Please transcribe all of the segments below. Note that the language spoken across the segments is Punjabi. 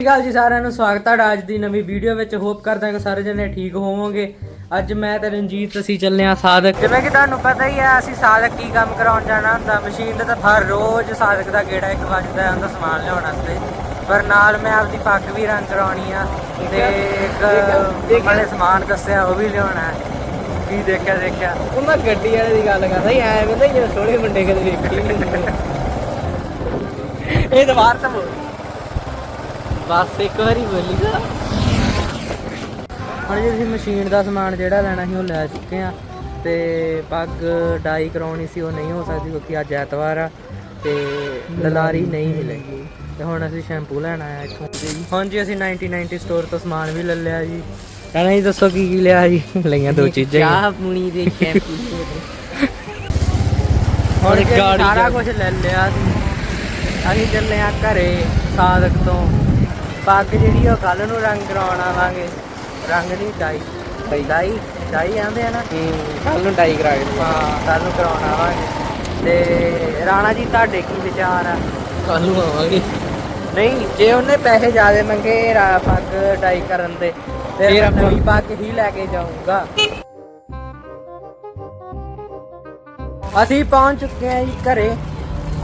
ਅਕਾਲ ਜੀ ਸਾਰਿਆਂ ਨੂੰ ਸਵਾਗਤ ਹੈ ਅੱਜ ਦੀ ਨਵੀਂ ਵੀਡੀਓ ਵਿੱਚ। ਹੋਪ ਕਰਦਾ ਹਾਂ ਕਿ ਸਾਰੇ ਜਣੇ ਠੀਕ ਹੋਵੋਗੇ। ਅੱਜ ਮੈਂ ਤੇ ਰਣਜੀਤ ਅਸੀਂ ਚੱਲੇ ਹਾਂ ਸਾਦਕ ਜਿਵੇਂ ਕਿ ਤੁਹਾਨੂੰ ਪਤਾ ਹੀ ਹੈ ਅਸੀਂ ਸਾਦਕ ਕੀ ਕੰਮ ਕਰਾਉਣ ਜਾਣਾ ਹੁੰਦਾ? ਮਸ਼ੀਨ ਤੇ ਤਾਂ ਹਰ ਰੋਜ਼ ਸਾਦਕ ਦਾ ਗੇੜਾ ਇੱਕ ਵੱਜਦਾ ਹੈ ਉਹਦਾ ਸਮਾਨ ਲਿਆਉਣ ਵਾਸਤੇ। ਪਰ ਨਾਲ ਮੈਂ ਆਪਦੀ ਪੱਗ ਵੀ ਰੰਗ ਕਰਾਉਣੀ ਆ ਤੇ ਇੱਕ ਮਾਲੇ ਸਮਾਨ ਦੱਸਿਆ ਉਹ ਵੀ ਲਿਆਉਣਾ ਹੈ। ਕੀ ਦੇਖਿਆ ਦੇਖਿਆ? ਉਹ ਮੈਂ ਗੱਡੀ ਵਾਲੇ ਦੀ ਗੱਲ ਕਰਦਾ ਸੀ ਐ ਕਹਿੰਦਾ ਜਿਵੇਂ ਸੋਹਣੇ ਮੁੰਡੇ ਕਦੇ ਵੇਖੀ ਨਹੀਂ। ਇਹ ਦੁਬਾਰ ਤਾਂ ਬੋਲ ਬਸ ਇੱਕ ਵਾਰੀ ਬੋਲੀ ਜਾ। ਹੁਣ ਜੀ ਅਸੀਂ ਮਸ਼ੀਨ ਦਾ ਸਮਾਨ ਜਿਹੜਾ ਲੈਣਾ ਸੀ ਉਹ ਲੈ ਚੁੱਕੇ ਆ ਤੇ ਪੱਗ ਡਾਈ ਕਰਾਉਣੀ ਸੀ ਉਹ ਨਹੀਂ ਹੋ ਸਕਦੀ ਕਿਉਂਕਿ ਅੱਜ ਐਤਵਾਰ ਆ ਤੇ ਦਲਾਰੀ ਨਹੀਂ ਮਿਲੇਗੀ। ਤੇ ਹੁਣ ਅਸੀਂ ਸ਼ੈਂਪੂ ਲੈਣ ਆਇਆ ਇੱਥੋਂ। ਹੁਣ ਜੀ ਅਸੀਂ 1990 ਸਟੋਰ ਤੋਂ ਸਮਾਨ ਵੀ ਲੈ ਲਿਆ ਜੀ। ਕਹਿੰਦਾ ਜੀ ਦੱਸੋ ਕੀ ਕੀ ਲਿਆ ਜੀ? ਲਈਆਂ ਦੋ ਚੀਜ਼ਾਂ। ਚਾਹ ਪੂਣੀ ਦੇ ਸ਼ੈਂਪੂ। ਹੁਣ ਜੀ ਸਾਰਾ ਦਾ- ਕੁਝ ਲੈ ਲਿਆ ਸੀ। ਅਸੀਂ ਚੱਲੇ ਆ ਘਰੇ ਸਾਦਕ ਤੋਂ। ਪੱਗ ਜਿਹੜੀ ਉਹ ਕੱਲ ਨੂੰ ਰੰਗ ਕਰਾਉਣ ਆਵਾਂਗੇ। ਰੰਗ ਨਹੀਂ ਡਾਈ। ਡਾਈ। ਡਾਈ ਆਂਦੇ ਆ ਨਾ? ਕੱਲ ਨੂੰ ਡਾਈ ਕਰਾ ਕੇ ਹਾਂ ਕੱਲ ਨੂੰ ਕਰਾਉਣ ਆਵਾਂਗੇ। ਤੇ ਰਾਣਾ ਜੀ ਤੁਹਾਡੇ ਕੀ ਵਿਚਾਰ ਆ? ਕੱਲ ਨੂੰ ਆਵਾਂਗੇ। ਨਹੀਂ ਜੇ ਉਹਨੇ ਪੈਸੇ ਜ਼ਿਆਦੇ ਮੰਗੇ ਰਾ ਪੱਗ ਡਾਈ ਕਰਨ ਦੇ ਫਿਰ ਆਪਾਂ- ਪੱਗ ਹੀ ਲੈ ਕੇ ਜਾਊਂਗਾ। ਅਸੀਂ ਪਹੁੰਚ ਚੁੱਕੇ ਹਾਂ ਜੀ ਘਰੇ।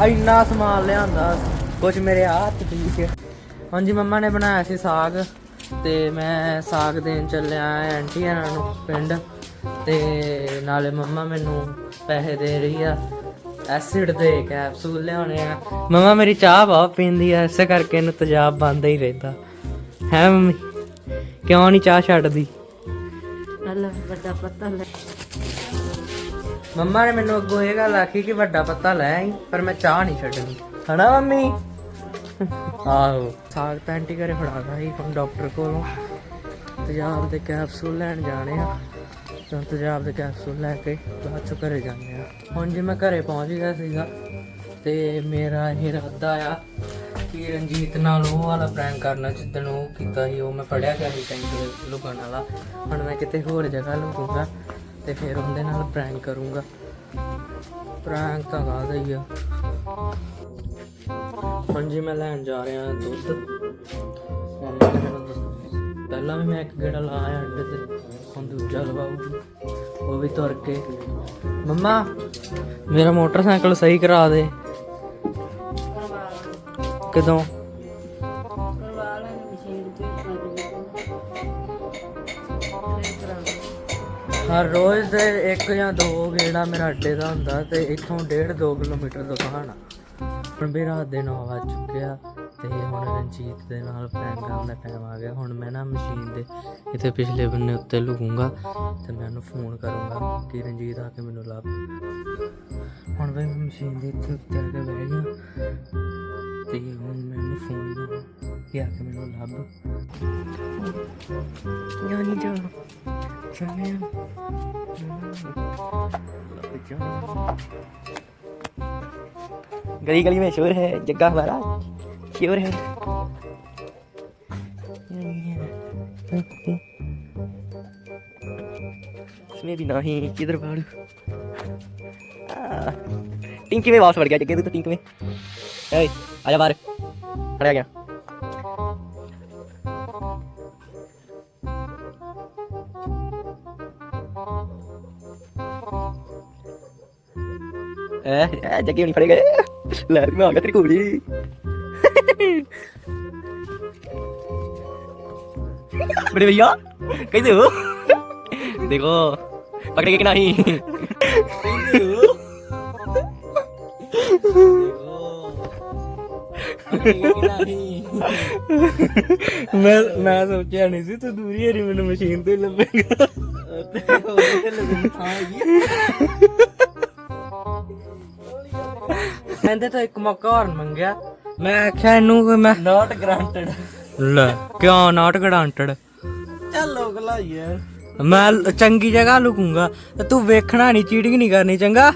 ਇੰਨਾ ਸਮਾਨ ਲਿਆਂਦਾ। ਕੁਝ ਮੇਰੇ ਹੱਥ ਦੀ ਹਾਂਜੀ ਮੰਮਾ ਨੇ ਬਣਾਇਆ ਸੀ ਸਾਗ ਤੇ ਮੈਂ ਸਾਗ ਦੇਣ ਚੱਲਿਆ ਆਂਟੀ ਇਹਨਾਂ ਨੂੰ ਪਿੰਡ ਤੇ ਨਾਲੇ ਮੰਮਾ ਮੈਨੂੰ ਪੈਸੇ ਦੇ ਰਹੀ ਆ ਐਸਿਡ ਦੇ ਕੈਪਸੂਲ ਲਿਆਉਣੇ ਆ। ਮੰਮਾ ਮੇਰੀ ਚਾਹ ਬਹੁਤ ਪੀਂਦੀ ਆ ਇਸੇ ਕਰਕੇ ਇਹਨੂੰ ਤੇਜ਼ਾਬ ਬੰਦ ਹੀ ਰਹਿੰਦਾ। ਹੈ ਮੰਮੀ ਕਿਉਂ ਨਹੀਂ ਚਾਹ ਛੱਡਦੀ? ਵੱਡਾ ਪੱਤਾ ਲੈ। ਮੰਮਾ ਨੇ ਮੈਨੂੰ ਅੱਗੋਂ ਇਹ ਗੱਲ ਆਖੀ ਕਿ ਵੱਡਾ ਪੱਤਾ ਲੈ ਆਈ ਪਰ ਮੈਂ ਚਾਹ ਨਹੀਂ ਛੱਡਣੀ। ਹਨਾ ਮੰਮੀ? ਆਹੋ। ਸਾਗ ਪੈਂਟੀ ਘਰੇ ਫੜਾਦਾ ਸੀ ਹੁਣ ਡਾਕਟਰ ਕੋਲੋਂ। ਤੇਜ਼ਾਬ ਦੇ ਕੈਪਸੂਲ ਲੈਣ ਜਾਣੇ ਆ। ਤਾਂ ਤੇਜ਼ਾਬ ਦੇ ਕੈਪਸੂਲ ਲੈ ਕੇ ਬਾਅਦ ਚੋਂ ਘਰੇ ਜਾਂਦੇ ਆ। ਹੁਣ ਜੇ ਮੈਂ ਘਰੇ ਪਹੁੰਚ ਗਿਆ ਸੀਗਾ ਤੇ ਮੇਰਾ ਇਹ ਇਰਾਦਾ ਆ ਕਿ ਰਣਜੀਤ ਨਾਲ ਉਹ ਵਾਲਾ ਪ੍ਰੈਂਕ ਕਰਨਾ ਜਿੱਦਣ ਉਹ ਕੀਤਾ ਸੀ, ਉਹ ਮੈਂ ਪੜਿਆ ਗਿਆ ਸੀ ਟੈਂਕ ਲੁਕਾਉਣ ਵਾਲਾ। ਹੁਣ ਮੈਂ ਕਿਤੇ ਹੋਰ ਜਗ੍ਹਾ ਲੁਕੂੰਗਾ ਤੇ ਫਿਰ ਉਹਦੇ ਨਾਲ ਪ੍ਰੈਂਕ ਕਰੂੰਗਾ। ਪ੍ਰੈਂਕ ਤਾਂ ਕਾਹਦਾ ਹੀ ਆ। ਹੁਣ ਜੀ ਮੈਂ ਲੈਣ ਜਾ ਰਿਹਾ ਦੁੱਧ। ਮੰਮਾ ਨੇ ਮੈਨੂੰ ਦੱਸ- ਪਹਿਲਾਂ ਵੀ ਮੈਂ ਇੱਕ ਗੇੜਾ ਲਾਇਆ ਅੱਡੇ ਤੇ ਹੁਣ ਦੂਜਾ ਲਵਾਉਗੀ ਉਹ ਵੀ ਤੁਰ ਕੇ। ਮੰਮਾ ਮੇਰਾ ਮੋਟਰਸਾਈਕਲ ਸਹੀ ਕਰਾ ਦੇ। ਕਦੋਂ? ਹਰ ਰੋਜ਼ ਦੇ ਇੱਕ ਜਾਂ ਦੋ ਗੇੜਾ ਮੇਰਾ ਅੱਡੇ ਦਾ ਹੁੰਦਾ ਤੇ ਇੱਥੋਂ 1.5 2 ਕਿਲੋਮੀਟਰ ਦੁਕਾਨ ਆ ਹੁਣ ਵੀ ਰਾਤ ਦੇ 9 ਵੱਜ ਚੁੱਕਿਆ ਤੇ ਹੁਣ ਰਣਜੀਤ ਦੇ ਨਾਲ ਪ੍ਰੈਂਕ ਕਰਨ ਦਾ ਟਾਈਮ ਆ ਗਿਆ। ਹੁਣ ਮੈਂ ਨਾ ਮਸ਼ੀਨ ਦੇ ਇੱਥੇ ਪਿਛਲੇ ਬੰਨੇ ਉੱਤੇ ਲੁਕੂੰਗਾ ਤੇ ਮੈਂ ਉਹਨੂੰ ਫੋਨ ਕਰੂੰਗਾ ਕਿ ਰਣਜੀਤ ਆ ਕੇ ਮੈਨੂੰ ਲੱਭ। ਹੁਣ ਵੀ ਮਸ਼ੀਨ ਦੇ ਇੱਥੇ ਉੱਤੇ ਆ ਕੇ ਬਹਿ ਗਿਆ। ਤੇ ਹੁਣ ਮੈਂ ਉਹਨੂੰ ਫੋਨ ਲਾਉਣਾ ਕਿ ਆ ਕੇ ਮੈਨੂੰ ਲੱਭ ਜਾਨੀ ਜਾ ਜਾਨੇ गली गली में शोर है जग्गा हमारा शोर है इसमें भी नहीं किधर भाड़ू आ, टिंकी में वापस बढ़ गया जगह तू तो टिंक में ए, आजा बाहर खड़ा गया ए, ए, जगह नहीं फड़े गए लहर में आ गया तेरी घोड़ी बड़े भैया कैसे हो देखो पकड़ेगे कि नहीं कैसे हो ਮੈਂ ਮੈਂ ਸੋਚਿਆ ਨਹੀਂ ਸੀ ਤੂੰ ਦੂਰੀ ਹਰੀ ਮੈਨੂੰ ਮਸ਼ੀਨ ਤੇ ਲੱਭੇਗਾ। ਕਹਿੰਦੇ ਤਾਂ ਇੱਕ ਮੌਕਾ ਹੋਰ ਮੰਗਿਆ। ਮੈਂ ਆਖਿਆ ਇਹਨੂੰ ਕਿ ਮੈਂ ਨਾਟ ਗ੍ਰਾਂਟਡ ਲੈ ਕਿਉਂ ਨਾਟ ਗ੍ਰਾਂਟਡ ਚੱਲ ਲੋਕ ਲਾਈਏ। ਮੈਂ ਚੰਗੀ ਜਗ੍ਹਾ ਲੁਕੂੰਗਾ ਤੂੰ ਵੇਖਣਾ ਨਹੀਂ ਚੀਟਿੰਗ ਨਹੀਂ ਕਰਨੀ ਚੰਗਾ?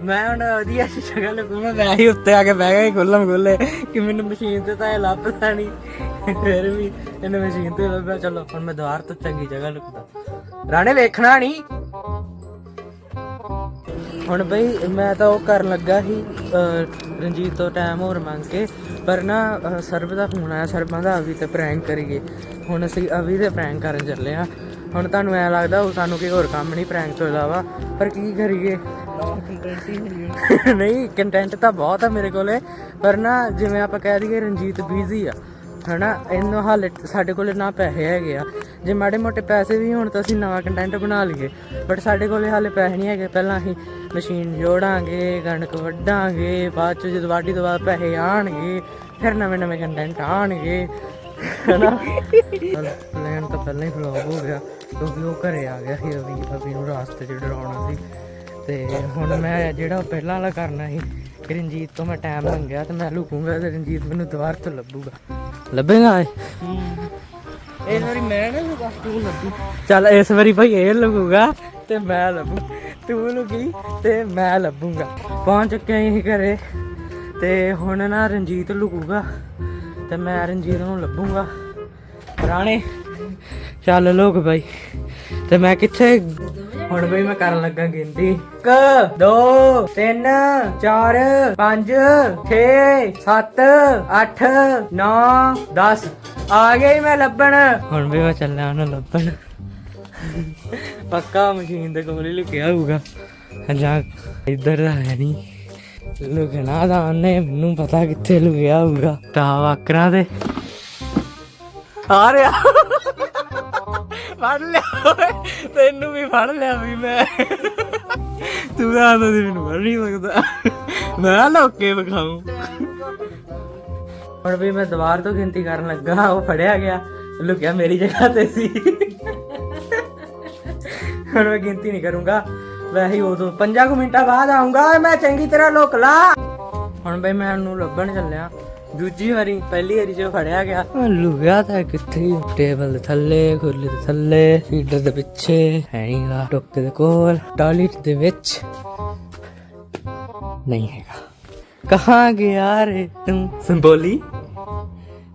ਮੈਂ ਹੁਣ ਵਧੀਆ ਜਿਹੀ ਜਗ੍ਹਾ ਮੈਂ ਹੀ ਉੱਤੇ ਆ ਕੇ ਬਹਿ ਗਿਆ ਖੁੱਲਮ ਖੁੱਲੇ ਕਿ ਮੈਨੂੰ ਮਸ਼ੀਨ ਤੇ ਤਾਂ ਇਹ ਲੱਭਦਾ ਨਹੀਂ ਫਿਰ ਵੀ ਇਹਨੇ ਮਸ਼ੀਨ ਤੇ ਲੱਭਿਆ ਚਲੋ ਹੁਣ ਮੈਂ ਦੁਆਰ ਤੋਂ ਚੰਗੀ ਜਗ੍ਹਾ ਲੁਕਦਾ। ਰਾਣੇ ਵੇਖਣਾ ਨਹੀਂ ਹੁਣ ਬਈ ਮੈਂ ਤਾਂ ਉਹ ਕਰਨ ਲੱਗਾ ਸੀ ਅਹ, ਰਣਜੀਤ ਤੋਂ ਟਾਈਮ ਹੋਰ ਮੰਗ ਕੇ ਪਰ ਨਾ ਸਰਬ ਦਾ ਫੋਨ ਆਇਆ ਸਰਬਾਂ ਦਾ ਅਵੀ ਤੇ ਪ੍ਰੈਂਕ ਕਰੀਏ। ਹੁਣ ਅਸੀਂ ਅਭੀ ਤੇ ਪ੍ਰੈਂਕ ਕਰਨ ਚੱਲੇ ਆ। ਹੁਣ ਤੁਹਾਨੂੰ ਐ ਲੱਗਦਾ ਉਹ ਸਾਨੂੰ ਕੋਈ ਹੋਰ ਕੰਮ ਨਹੀਂ ਪ੍ਰੈਂਕ ਤੋਂ ਇਲਾਵਾ ਪਰ ਕੀ ਕਰੀਏ? ਨਹੀਂ ਕੰਟੈਂਟ ਤਾਂ ਬਹੁਤ ਆ ਮੇਰੇ ਕੋਲੇ, ਪਰ ਨਾ ਜਿਵੇਂ ਆਪਾਂ ਕਹਿ ਦਈਏ ਰਣਜੀਤ ਬੀਜ਼ੀ ਆ, ਹਨਾ, ਇਹਨੂੰ ਹਾਲੇ ਸਾਡੇ ਕੋਲੇ ਨਾ ਪੈਸੇ ਹੈਗੇ ਆ। ਜੇ ਮਾੜੇ ਮੋਟੇ ਪੈਸੇ ਵੀ ਹੋਣ ਤਾਂ ਅਸੀਂ ਨਵਾਂ ਕੰਟੈਂਟ ਬਣਾ ਲਈਏ ਬਟ ਸਾਡੇ ਕੋਲੇ ਹਾਲੇ ਪੈਸੇ ਨਹੀਂ ਹੈਗੇ। ਪਹਿਲਾਂ ਅਸੀਂ ਮਸ਼ੀਨ ਜੋੜਾਂਗੇ, ਕਣਕ ਵੱਢਾਂਗੇ, ਬਾਅਦ ਚ ਜਦੋਂ ਵਾਢੀ ਤੋਂ ਬਾਅਦ ਪੈਸੇ ਆਣਗੇ, ਫਿਰ ਨਵੇਂ ਨਵੇਂ ਕੰਟੈਂਟ ਆਣਗੇ। ਹਨਾ? ਪਲਾਨ ਤਾਂ ਪਹਿਲਾਂ ਹੀ ਫਲॉप ਹੋ ਗਿਆ ਕਿਉਂਕਿ ਉਹ ਘਰੇ ਆ ਗਿਆ ਸੀ ਅਭੀ ਅਭੀ ਨੂੰ ਰਾਸਤੇ 'ਚ ਡਰਾਉਣਾ ਸੀ। ਤੇ ਹੁਣ ਮੈਂ ਜਿਹੜਾ ਪਹਿਲਾਂ ਵਾਲਾ ਕਰਨਾ ਸੀ ਰਣਜੀਤ ਤੋਂ ਮੈਂ ਟਾਈਮ ਮੰਗਿਆ ਤੇ ਮੈਂ ਲੁਕੂੰਗਾ ਤੇ ਰਣਜੀਤ ਮੈਨੂੰ ਦੁਬਾਰ ਤੋਂ ਲੱਭੂਗਾ। ਲੱਭੇਗਾ ਇਹ? ਇਹ ਵਾਰੀ ਮੈਂ ਨਾ ਬਸ ਤੂੰ ਲੱਭੀ। ਚੱਲ ਇਸ ਵਾਰੀ ਭਾਈ ਇਹ ਲੱਗੂਗਾ ਤੇ ਮੈਂ ਲੱਭੂ। ਤੂੰ ਲੁਕੀ ਤੇ ਮੈਂ ਲੱਭੂਗਾ। ਪਹੁੰਚ ਚੁੱਕੇ ਹਾਂ ਘਰੇ ਤੇ ਹੁਣ ਨਾ ਰਣਜੀਤ ਲੁਕੂਗਾ। ਤੇ ਮੈਂ ਰਣਜੀਤ ਨੂੰ ਲੱਭੂਗਾ। ਰਾਣੇ, ਚੱਲ ਲੋਕ ਭਾਈ ਤੇ ਮੈਂ ਕਿੱਥੇ? ਹੁਣ ਬਈ ਮੈਂ ਕਰਨ ਲੱਗਾ ਗਿਣਤੀ। 1 2 3 4 5 6 7 8 9 10 ਆ ਗਈ ਮੈਂ ਲੱਭਣ। ਹੁਣ ਵੀ ਮੈਂ ਚੱਲਿਆ ਉਹਨੂੰ ਲੱਭਣ। ਪੱਕਾ ਮਸ਼ੀਨ ਦੇ ਕੋਲ ਹੀ ਲੁਕਿਆ ਹੋਊਗਾ। ਜਾਂ ਇੱਧਰ ਦਾ ਹੈ ਨਹੀਂ। ਲੁਕਣਾ ਦਾ ਉਹਨੇ ਮੈਨੂੰ ਪਤਾ ਕਿੱਥੇ ਲੁਕਿਆ ਹੋਊਗਾ। ਤਾਂ ਵਾਕਰਾਂ ਦੇ। ਆ ਰਿਹਾ। ਫੜ ਲਿਆ ਓਏ ਤੈਨੂੰ ਵੀ ਫੜ ਲਿਆ ਵੀ ਮੈਂ। ਤੂੰ ਤਾਂ ਸੀ ਮੈਨੂੰ ਫੜ ਨਹੀਂ ਸਕਦਾ। ਮੈਂ ਲੋਕੇ ਵਿਖਾਉਂ। ਹੁਣ ਵੀ ਮੈਂ ਦੁਬਾਰ ਤੋਂ ਗਿਣਤੀ ਕਰਨ ਲੱਗਾ ਉਹ ਫੜਿਆ ਗਿਆ ਲੁਕਿਆ ਮੇਰੀ ਜਗ੍ਹਾ ਤੇ ਸੀ। ਹੁਣ ਮੈਂ ਗਿਣਤੀ ਨਹੀਂ ਕਰੂੰਗਾ। ਵੈਸੇ ਹੀ ਉਦੋਂ 5 ਕੁ ਮਿੰਟਾਂ ਬਾਅਦ ਆਉਂਗਾ ਮੈਂ ਚੰਗੀ ਤਰ੍ਹਾਂ ਲੁਕ ਲਾ। ਹੁਣ ਬਈ ਮੈਂ ਉਹਨੂੰ ਲੱਭਣ ਚੱਲਿਆ। ਦੂਜੀ ਵਾਰੀ ਪਹਿਲੀ ਵਾਰੀ ਜੋ ਫੜਿਆ ਗਿਆ। ਲੁਕਿਆ ਤਾਂ ਕਿੱਥੇ? ਟੇਬਲ ਦੇ ਥੱਲੇ ਖੁਰਲੀ ਦੇ ਥੱਲੇ ਫੀਡਰ ਦੇ ਪਿੱਛੇ ਹੈ ਨਹੀਂਗਾ ਟੋਕੇ ਦੇ ਕੋਲ ਟਾਇਲਟ ਦੇ ਵਿੱਚ। ਨਹੀਂ ਹੈਗਾ। ਕਹਾਂ ਗਿਆ ਰੇ ਤੂੰ? ਸਿੰਪੋਲੀ?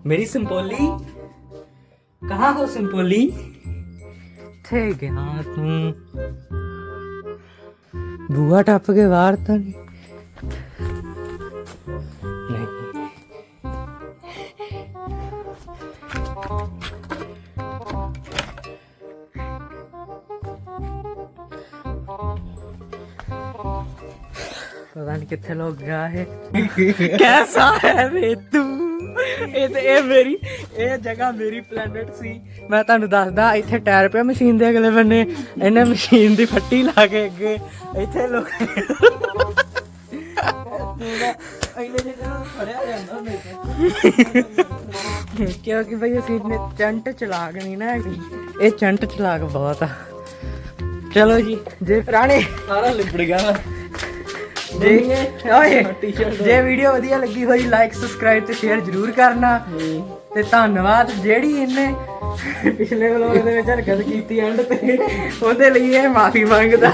ਮੇਰੀ ਸਿੰਪੋਲੀ? ਕਹਾਂ ਹੋ ਸਿੰਪੋਲੀ? ਥੇ ਗਿਆ ਤੂੰ? ਬੂਹਾ ਟੱਪ ਕੇ ਬਾਹਰ ਤਾਂ ਨਹੀਂ। ਨਹੀਂ ਪਤਾ ਨਹੀਂ ਕਿੱਥੇ ਲੋਕ ਗਿਆ ਹੈ ਕੈਸਾ ਹੈ ਰੇ ਤੂੰ? ਇਹ ਤੇ ਇਹ ਮੇਰੀ ਇਹ ਜਗ੍ਹਾ ਮੇਰੀ ਪਲੈਨਟ ਸੀ। ਮੈਂ ਤੁਹਾਨੂੰ ਦੱਸਦਾ ਇੱਥੇ ਟਾਇਰ ਪਿਆ ਮਸ਼ੀਨ ਦੇ ਅਗਲੇ ਬੰਨੇ। ਇਹਨੇ ਮਸ਼ੀਨ ਦੀ ਫੱਟੀ ਲਾ ਕੇ ਅੱਗੇ ਇੱਥੇ ਲੋਕ ਕਿਉਂਕਿ ਭਈ ਅਸੀਂ ਨੇ ਚੰਟ ਚਲਾਕ ਨਹੀਂ ਨਾ ਹੈਗੀ। ਇਹ ਚੰਟ ਚਲਾਕ ਬਹੁਤ ਆ। ਚਲੋ ਜੀ ਜੇ ਰਾਣੇ ਸਾਰਾ ਲਿਬੜ ਗਿਆ ਮੈਂ ਜੇ ਓਏ ਜੇ ਵੀਡੀਓ ਵਧੀਆ ਲੱਗੀ ਹੋਈ ਲਾਈਕ ਸਬਸਕ੍ਰਾਈਬ ਤੇ ਸ਼ੇਅਰ ਜ਼ਰੂਰ ਕਰਨਾ। ਤੇ ਧੰਨਵਾਦ ਜਿਹੜੀ ਇਹਨੇ ਪਿਛਲੇ ਵਲੋਗ ਦੇ ਵਿੱਚ ਹਰਕਤ ਕੀਤੀ ਐਂਡ ਤੇ, ਉਹਦੇ ਲਈ ਇਹ ਮਾਫੀ ਮੰਗਦਾ।